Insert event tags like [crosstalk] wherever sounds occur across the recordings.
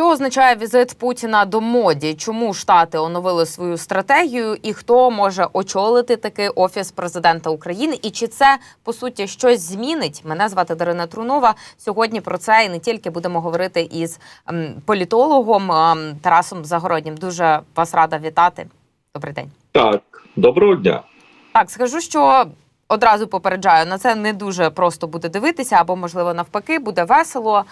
Що означає візит Путіна до моді? Чому штати оновили свою стратегію, і хто може очолити такий офіс президента України? І чи це по суті щось змінить? Мене звати Дарина Трунова. Сьогодні про це і не тільки будемо говорити із політологом Тарасом Загороднім. Дуже вас рада вітати. Добрий день. Так, доброго дня. Так, скажу, що одразу попереджаю, на це не дуже просто буде дивитися, або, можливо, навпаки, буде весело.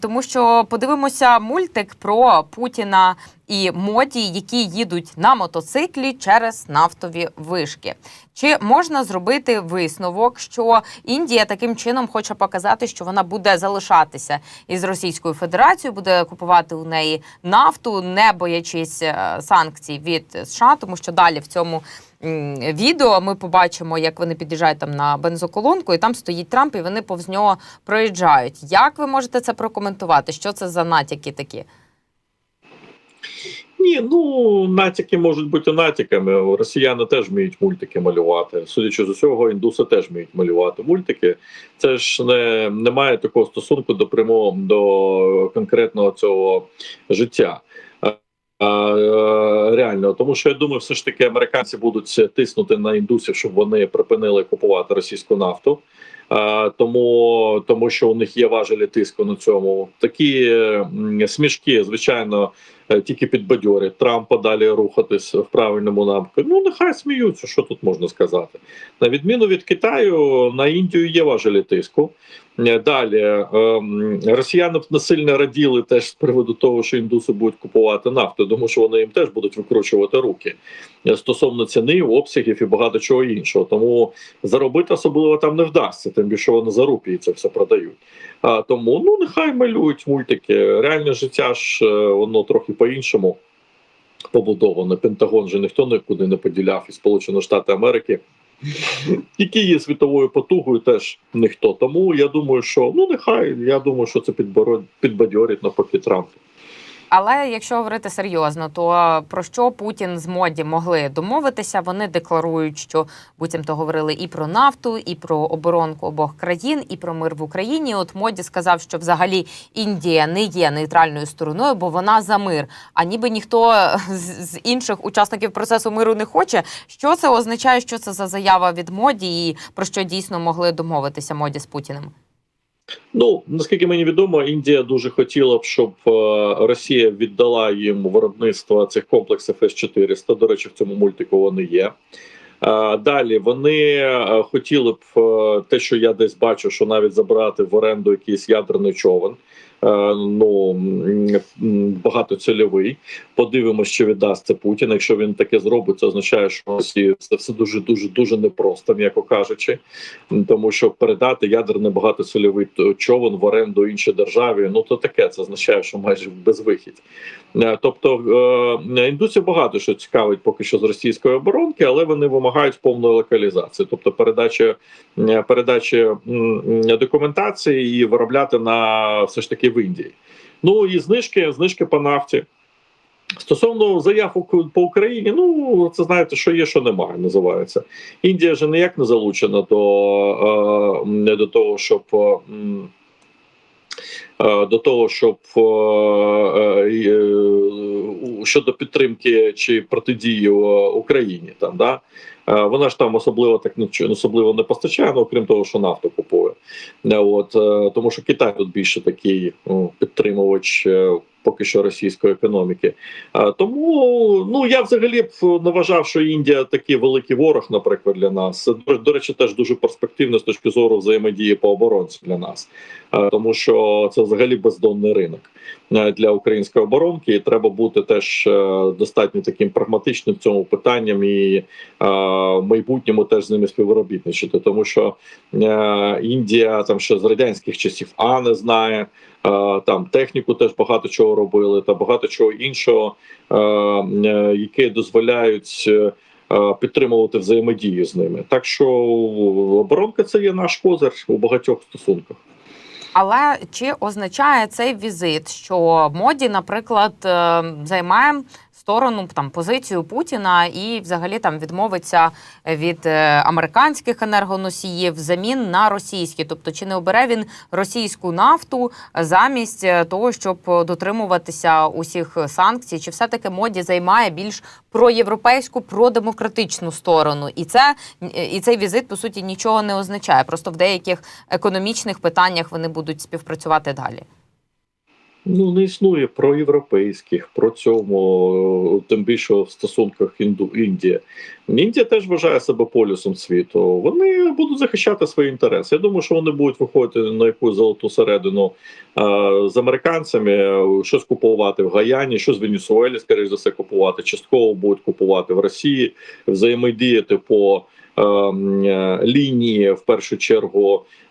Тому що подивимося мультик про Путіна і моді, які їдуть на мотоциклі через нафтові вишки. Чи можна зробити висновок, що Індія таким чином хоче показати, що вона буде залишатися із Російською Федерацією, буде купувати у неї нафту, не боячись е, санкцій від США, тому що далі в цьому відео ми побачимо, як вони під'їжджають там на бензоколонку, і там стоїть Трамп, і вони повз нього проїжджають. Як ви можете це прокоментувати? Що це за натяки такі? Ні, ну натяки можуть бути натяками. Росіяни теж вміють мультики малювати. Судячи з усього, індуси теж вміють малювати мультики. Це ж не, не має такого стосунку до прямого до конкретного цього життя. Реально, тому що я думаю, все ж таки американці будуть тиснути на індусів, щоб вони припинили купувати російську нафту. Тому, тому що у них є важелі тиску на цьому. Такі смішки, звичайно, тільки підбадьори Трампа далі рухатись в правильному напрямку. Ну нехай сміються, що тут можна сказати. На відміну від Китаю, на Індію є важелі тиску. Е, Далі ем, росіяни насильно раділи теж з приводу того, що індуси будуть купувати нафту, тому що вони їм теж будуть викручувати руки е, стосовно ціни, обсягів і багато чого іншого. Тому заробити особливо там не вдасться, тим більше вони за рупії це все продають. А тому ну нехай малюють мультики. Реальне життя ж е, воно трохи по-іншому побудоване. Пентагон же ніхто нікуди не поділяв і Сполучені Штати Америки. Які є світовою потугою, теж ніхто. Тому я думаю, що ну нехай я думаю, що це підборо- підбадьорить навпаки Трампа. Але якщо говорити серйозно, то про що Путін з моді могли домовитися? Вони декларують, що буцімто говорили і про нафту, і про оборонку обох країн, і про мир в Україні. От моді сказав, що взагалі Індія не є нейтральною стороною, бо вона за мир. А ніби ніхто з інших учасників процесу миру не хоче. Що це означає? Що це за заява від моді, і про що дійсно могли домовитися моді з Путіним? Ну наскільки мені відомо, Індія дуже хотіла б, щоб е, Росія віддала їм виробництво цих комплексів С 400 До речі, в цьому мультику вони є. Е, Далі вони е, хотіли б те, що я десь бачу, що навіть забрати в оренду якийсь ядерний човен. Е, Ну багатоцільовий. Подивимося, що віддасть це Путін. Якщо він таке зробить, це означає, що Росії це все дуже дуже дуже непросто, м'яко кажучи. Тому що передати ядерний багатоцільовий човен в оренду іншій державі, ну то таке це означає, що майже безвихідь. Е, Тобто е, індусів багато що цікавить поки що з російської оборонки, але вони вимагають повної локалізації, тобто передачі передачі документації і виробляти на все ж таки в Індії. Ну і знижки, знижки по нафті. Стосовно заяв по Україні, ну це знаєте, що є, що немає, називається. Індія ж ніяк не залучена до, е, до того, щоб. е, е, До того, щоб е, і, щодо підтримки чи протидії Україні, там да вона ж там особливо так нічого особливо не постачає, ну, окрім того, що нафту купує. Е, От е, тому, що Китай тут більше такий ну, підтримувач е, поки що російської економіки. Тому ну я взагалі б не вважав, що Індія такий великий ворог, наприклад, для нас. До, речі, теж дуже перспективно з точки зору взаємодії по оборонці для нас, тому що це взагалі бездонний ринок для української оборонки, і треба бути теж е, достатньо таким прагматичним в цьому питанням і в майбутньому теж з ними співробітничати, тому що е, Індія там ще з радянських часів А не знає. Е, Там техніку теж багато чого робили, та багато чого іншого, е, е, які дозволяють підтримувати взаємодію з ними. Так що оборонка це є наш козир у багатьох стосунках. Але чи означає цей візит, що моді, наприклад, займає сторону там позицію Путіна і взагалі там відмовиться від е, американських енергоносіїв замін на російські. Тобто, чи не обере він російську нафту замість е, того, щоб дотримуватися усіх санкцій, чи все таки моді займає більш проєвропейську, продемократичну сторону, і це і цей візит по суті нічого не означає. Просто в деяких економічних питаннях вони будуть співпрацювати далі. Ну, не існує проєвропейських, про цьому, тим більше в стосунках Інду Індія. Індія теж вважає себе полюсом світу. Вони будуть захищати свої інтереси. Я думаю, що вони будуть виходити на якусь золоту середину а, з американцями, щось купувати в Гаяні, щось в Венесуелі, скоріш за все, купувати. Частково будуть купувати в Росії, взаємодіяти по. е, Лінії в першу чергу е,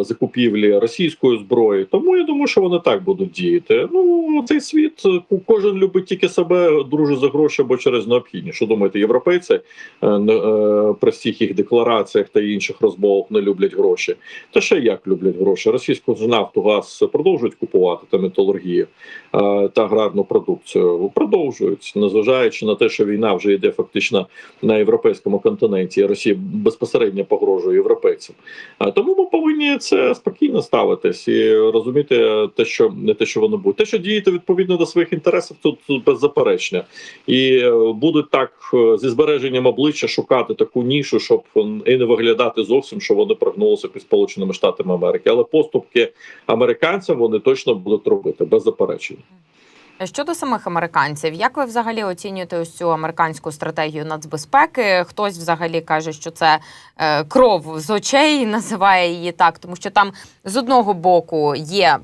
закупівлі російської зброї. Тому я думаю, що вони так будуть діяти. Ну цей світ кожен любить тільки себе, дружить за гроші або через необхідність. Що думаєте, європейці е, е, при всіх їх деклараціях та інших розмовах не люблять гроші? Та ще як люблять гроші? Російську нафту газ продовжують купувати та металургію е, та аграрну продукцію. Продовжують, незважаючи на те, що війна вже йде фактично на європейському континенті. Росія безпосередньо погрожує європейцям. Тому ми повинні це спокійно ставитись і розуміти те, що не те, що воно буде. Те, що діяти відповідно до своїх інтересів, тут беззаперечно. І е, будуть так е, зі збереженням обличчя шукати таку нішу, щоб і не виглядати зовсім, що вони прогнулися під Сполученими Штатами Америки. Але поступки американцям вони точно будуть робити без заперечень. Щодо самих американців, як ви взагалі оцінюєте ось цю американську стратегію нацбезпеки? Хтось взагалі каже, що це е, кров з очей, [laughs] називає її так, тому що там з одного боку є.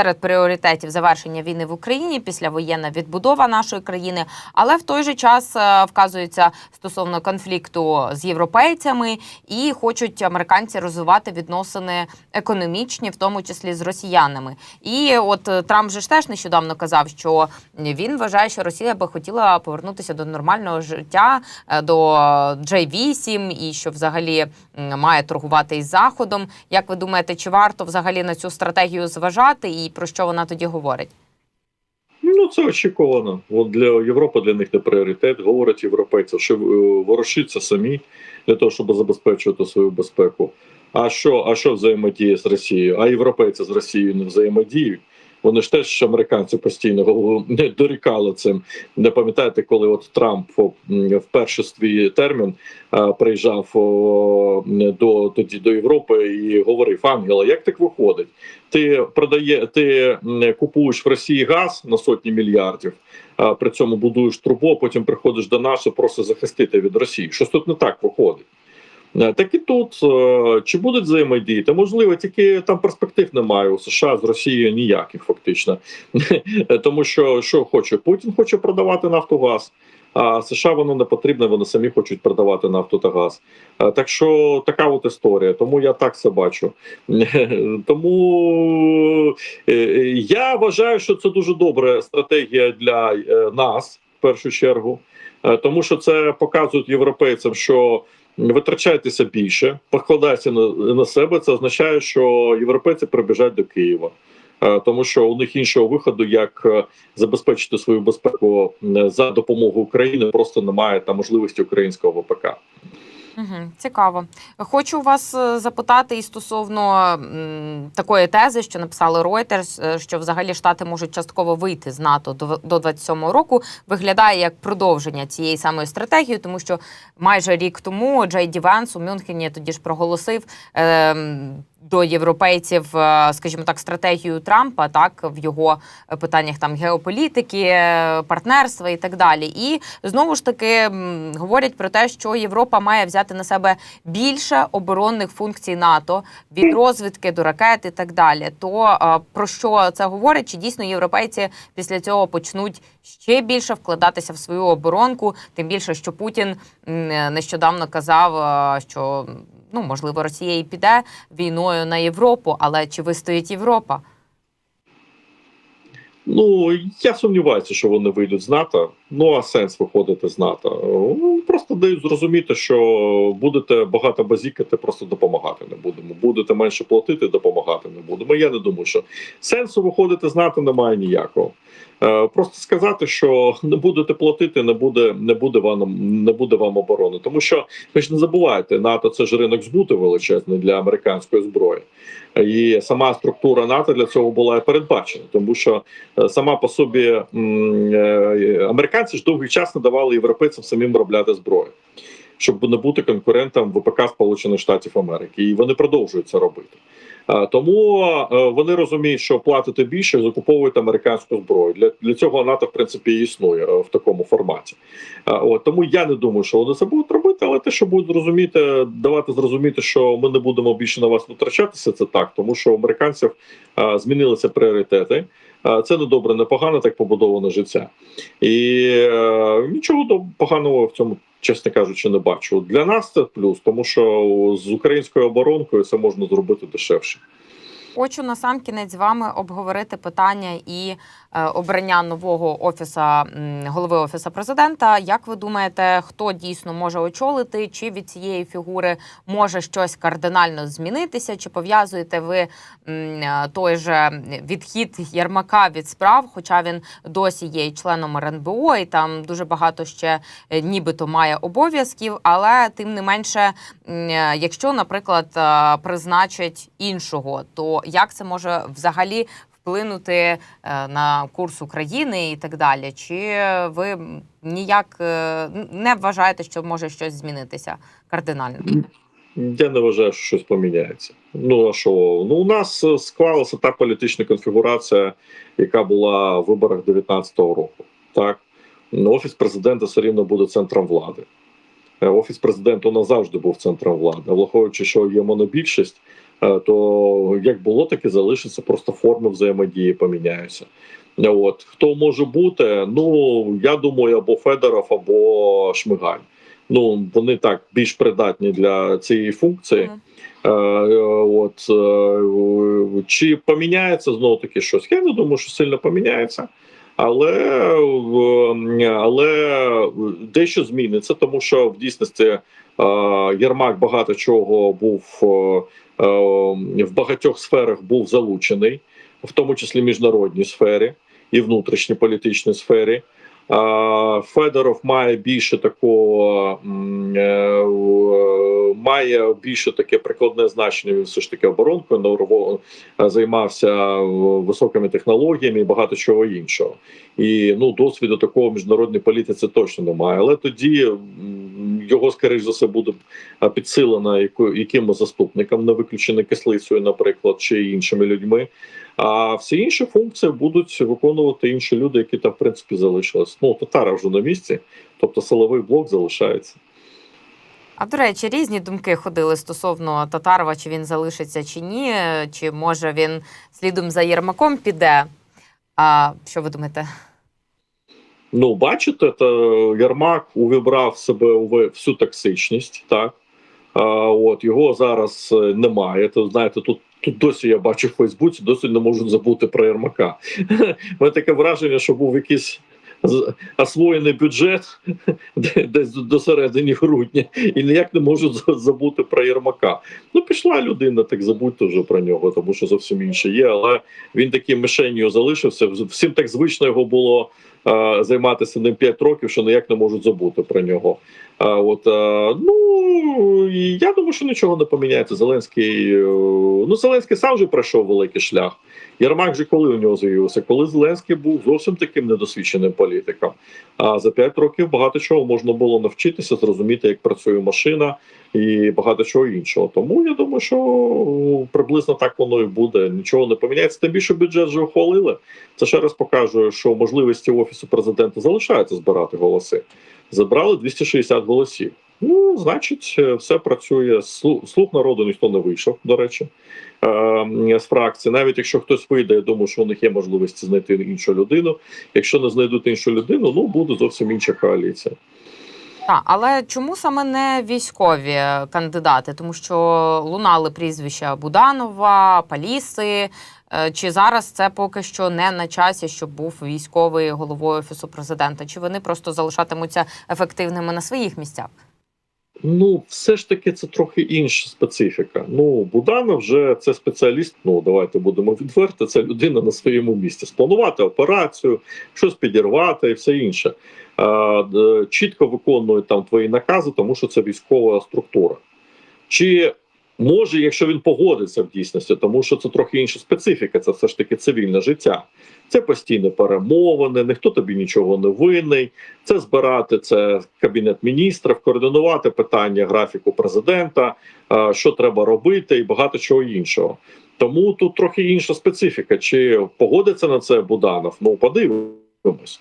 Серед пріоритетів завершення війни в Україні післявоєнна відбудова нашої країни, але в той же час е, вказується стосовно конфлікту з європейцями і хочуть американці розвивати відносини економічні, в тому числі з росіянами. І от е, Трамп же ж теж нещодавно казав, що він вважає, що Росія би хотіла повернутися до нормального життя, е, до J8 і що взагалі має торгувати із заходом. Як ви думаєте, чи варто взагалі на цю стратегію зважати, і про що вона тоді говорить? Ну це очікувано. Для Європи для них не пріоритет. Говорять європейці, що е, ворушиться самі для того, щоб забезпечувати свою безпеку. А що, а що взаємодіє з Росією? А європейці з Росією не взаємодіють. Вони ж теж американці постійно дорікали цим. Не пам'ятаєте, коли от Трамп вперше свій термін приїжджав до тоді до Європи і говорив: Ангела, як так виходить? Ти продає, ти купуєш в Росії газ на сотні мільярдів, при цьому будуєш трубу, потім приходиш до нас і просто захистити від Росії. Щось тут не так виходить. Е, Так і тут е, чи будуть взаємодіяти? Можливо, тільки там перспектив немає у США з Росією ніяких фактично. Тому що що хоче Путін хоче продавати нафтогаз. А США воно не потрібно, вони самі хочуть продавати нафту та газ. Е, Так що така от історія. Тому я так це бачу. [laughs] Тому е, е, я вважаю, що це дуже добра стратегія для е, нас в першу чергу, Е, тому що це показують європейцям, що витрачайтеся більше, покладайтеся на, на себе. Це означає, що європейці прибіжать до Києва. Е, Тому що у них іншого виходу, як е, забезпечити свою безпеку е, за допомогою України, просто немає та можливості українського ВПК. Угу, цікаво. Хочу вас е, запитати і стосовно м, такої тези, що написали Reuters, е, що взагалі штати можуть частково вийти з НАТО до до 27-го року. Виглядає як продовження цієї самої стратегії, тому що майже рік тому Джей Ді Венс у Мюнхені тоді ж проголосив. Е, до європейців, е, скажімо так, стратегію Трампа, так в його питаннях там геополітики, е, партнерства і так далі. І знову ж таки говорять про те, що Європа має взяти на себе більше оборонних функцій НАТО від розвідки до ракет і так далі. То е, про що це говорить? Чи дійсно європейці після цього почнуть ще більше вкладатися в свою оборонку? Тим більше, що Путін нещодавно казав, е, що ну можливо Росія і піде війною на Європу, але чи вистоїть Європа? Ну я сумніваюся, що вони вийдуть з НАТО. Ну а сенс виходити з НАТО. Ну, просто дають зрозуміти, що будете багато базікати, просто допомагати не будемо. Будете менше платити, допомагати не будемо. Я не думаю, що сенсу виходити з НАТО немає ніякого. Е, Просто сказати, що не будете платити, не буде, не буде вам не буде вам оборони. Тому що ви ж не забувайте, НАТО це ж ринок збуту величезний для американської зброї. І сама структура НАТО для цього була передбачена, тому що е, сама по собі е, американці ж довгий час не давали європейцям самим виробляти зброю, щоб не бути конкурентом ВПК Сполучених Штатів Америки, і вони продовжують це робити. Тому е, вони розуміють, що платити більше, закуповують американську зброю. Для, для цього НАТО в принципі існує е, в такому форматі. От тому я не думаю, що вони це будуть робити, але те, що будуть зрозуміти, давати зрозуміти, що ми не будемо більше на вас витрачатися, це так, тому що у американців змінилися пріоритети. Це не добре, не погано, так побудоване життя, і е, нічого поганого в цьому, чесно кажучи, не бачу. Для нас це плюс, тому що з українською оборонкою це можна зробити дешевше. Хочу на сам кінець з вами обговорити питання і обрання нового офіса голови офісу президента. Як ви думаєте, хто дійсно може очолити? Чи від цієї фігури може щось кардинально змінитися? Чи пов'язуєте ви е, той же відхід Єрмака від справ? Хоча він досі є членом РНБО, і там дуже багато ще е, нібито має обов'язків, але тим не менше е, якщо, наприклад, е, призначать іншого, то як це може взагалі вплинути е, на курс України і так далі? Чи ви ніяк е, не вважаєте, що може щось змінитися кардинально? Я не вважаю, що щось поміняється. Ну а що? Ну у нас е, склалася та політична конфігурація, яка була в виборах 2019 року. Так Ну, офіс президента все рівно буде центром влади. Офіс президента у нас завжди був центром влади. Враховуючи, що є монобільшість, то як було, так і залишиться. Просто форми взаємодії поміняються. Е, От хто може бути? Ну я думаю, або Федоров, або Шмигаль. Ну вони так більш придатні для цієї функції. Е, е, От е, чи поміняється знову таки щось? Я не думаю, що сильно поміняється, але, е, але дещо зміниться, тому що в дійсності е, Єрмак багато чого був е, е, в багатьох сферах був залучений, в тому числі міжнародній сфері і внутрішній політичній сфері. Федоров має більше такого е, е, має більше таке прикладне значення. Він все ж таки оборонкою е, займався високими технологіями і багато чого іншого. І ну досвіду такого в міжнародній політиці точно немає. Але тоді його скоріш за все буде підсилена яко- якимось заступником, не виключено кислицею, наприклад, чи іншими людьми. А всі інші функції будуть виконувати інші люди, які там в принципі залишились. Ну татара вже на місці, тобто силовий блок залишається. А до речі, різні думки ходили стосовно Татарова, чи він залишиться чи ні, чи може він слідом за Єрмаком піде. А що ви думаєте? Ну, бачите, то Ярмак увібрав в себе всю токсичність, так а, от його зараз е, немає. То знаєте, тут. Тут досі я бачу в Фейсбуці, досі не можуть забути про Єрмака. [laughs] Мене таке враження, що був якийсь освоєний бюджет [laughs] десь до- середини грудня, і ніяк не можуть забути про Єрмака. Ну, пішла людина, так забудьте вже про нього, тому що зовсім інше є. Але він таким мишенью залишився. Всім так звично його було займатися ним 5 років, що ніяк не можуть забути про нього. От е, ну я думаю, що нічого не поміняється. Зеленський е, ну Зеленський сам вже пройшов великий шлях. Єрмак же коли у нього з'явився, коли Зеленський був зовсім таким недосвідченим політиком. А за 5 років багато чого можна було навчитися, зрозуміти, як працює машина і багато чого іншого. Тому я думаю, що приблизно так воно і буде. Нічого не поміняється. Тим більше бюджет вже ухвалили. Це ще раз показує, що можливості офісу президента залишаються збирати голоси. Забрали 260 голосів. Ну, значить, е, все працює. Слу- Слуг народу ніхто не вийшов, до речі, е, з фракції. Навіть якщо хтось вийде, я думаю, що у них є можливості знайти іншу людину. Якщо не знайдуть іншу людину, ну буде зовсім інша коаліція. Так, але чому саме не військові кандидати? Тому що лунали прізвища Буданова, Паліси. Е, Чи зараз це поки що не на часі, щоб був військовий головою офісу президента? Чи вони просто залишатимуться ефективними на своїх місцях? Ну, все ж таки, це трохи інша специфіка. Ну, Будана вже це спеціаліст. Ну, давайте будемо відверти. Це людина на своєму місці. Спланувати операцію, щось підірвати і все інше. А, чітко виконує там твої накази, тому що це військова структура. Чи може, якщо він погодиться в дійсності, тому що це трохи інша специфіка, це все ж таки цивільне життя. Це постійні перемовини, ніхто тобі нічого не винний. Це збирати це кабінет міністрів, координувати питання графіку президента, е, що треба робити, і багато чого іншого. Тому тут трохи інша специфіка. Чи погодиться на це Буданов? Ну подивимось.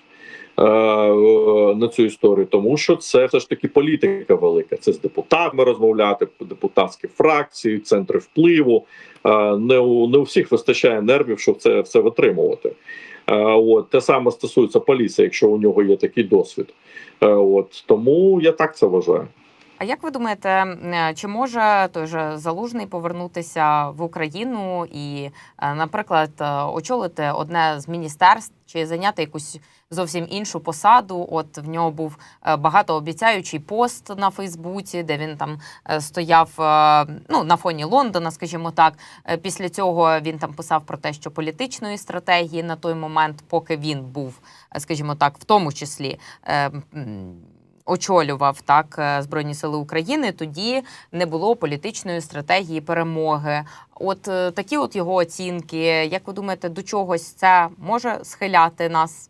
Е, На цю історію, тому що це все ж таки політика велика. Це з депутатами розмовляти, депутатські фракції, центри впливу. Е, Не у не у всіх вистачає нервів, щоб це все витримувати. Е, От те саме стосується поліції, якщо у нього є такий досвід. От тому я так це вважаю. А як ви думаєте, е, чи може той же залужний повернутися в Україну і, е, наприклад, е, очолити одне з міністерств чи зайняти якусь зовсім іншу посаду? От в нього був багатообіцяючий пост на Фейсбуці, де він там стояв ну на фоні Лондона, скажімо так. Після цього він там писав про те, що політичної стратегії на той момент, поки він був, скажімо так, в тому числі. Очолював так е, Збройні Сили України, тоді не було політичної стратегії перемоги. От е, такі от його оцінки. Як ви думаєте, до чогось це може схиляти нас?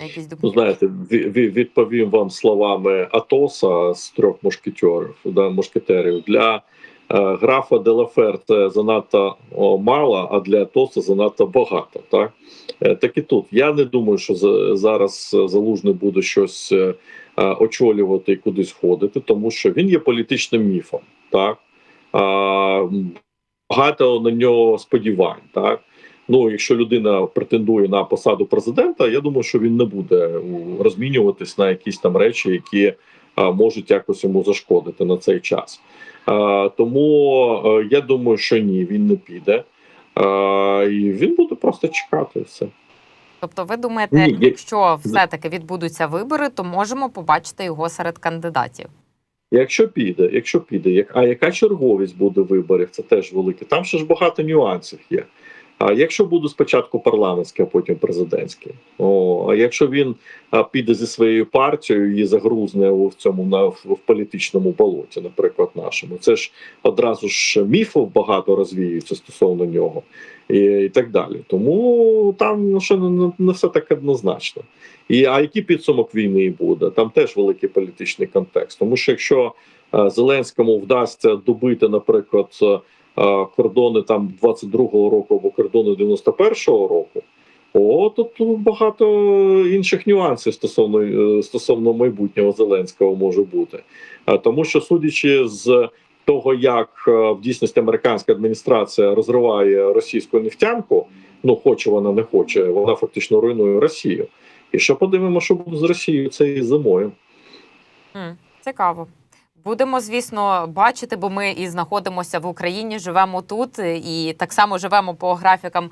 Якісь Ну, знаєте, ві- ві- відповім вам словами Атоса з трьох мушкетерів, да, мушкетерів. Для графа Делафер це занадто мало, а для Атоса занадто багато. Так? Е, так і тут. Я не думаю, що зараз е, залужний буде щось е, е, очолювати і кудись ходити, тому що він є політичним міфом. Так? Багато на нього сподівань. Так? Ну, якщо людина претендує на посаду президента, я думаю, що він не буде розмінюватись на якісь там речі, які можуть якось йому зашкодити на цей час. Тому е, я думаю, що ні, він не піде. І він буде просто чекати все. Тобто, ви думаєте, Ні, я- якщо все-таки відбудуться вибори, то можемо побачити його серед кандидатів? Якщо піде, якщо піде, як а яка черговість буде виборів, це теж велике. Там ще ж багато нюансів є. А якщо буде спочатку парламентські, а потім президентські, о, а якщо він піде зі своєю партією і загрузне в цьому на в, політичному болоті, наприклад, нашому, це ж одразу ж міфів багато розвіюється стосовно нього, і, і так далі. Тому там ще не, не- все так однозначно. І а який підсумок війни буде? Там теж великий політичний контекст. Тому що якщо Зеленському вдасться добити, наприклад, кордони там 22-го року або кордони 91-го року. О, тут багато інших нюансів стосовно е, стосовно майбутнього Зеленського може бути. Е, Тому що, судячи з того, як е, в дійсності американська адміністрація розриває російську нефтянку, ну хоче вона не хоче, вона фактично руйнує Росію. І що подивимо, що буде з Росією цією зимою. Цікаво. Будемо, звісно, бачити, бо ми і знаходимося в Україні, живемо тут і так само живемо по графікам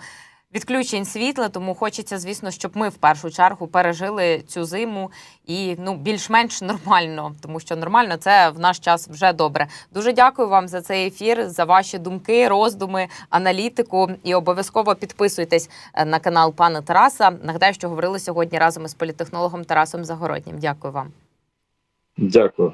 відключень світла. Тому хочеться, звісно, щоб ми в першу чергу пережили цю зиму і ну більш-менш нормально, тому що нормально це в наш час вже добре. Дуже дякую вам за цей ефір, за ваші думки, роздуми, аналітику. І обов'язково підписуйтесь е, на канал пана Тараса. Нагадаю, що говорили сьогодні разом із політехнологом Тарасом Загороднім. Дякую вам. Дякую.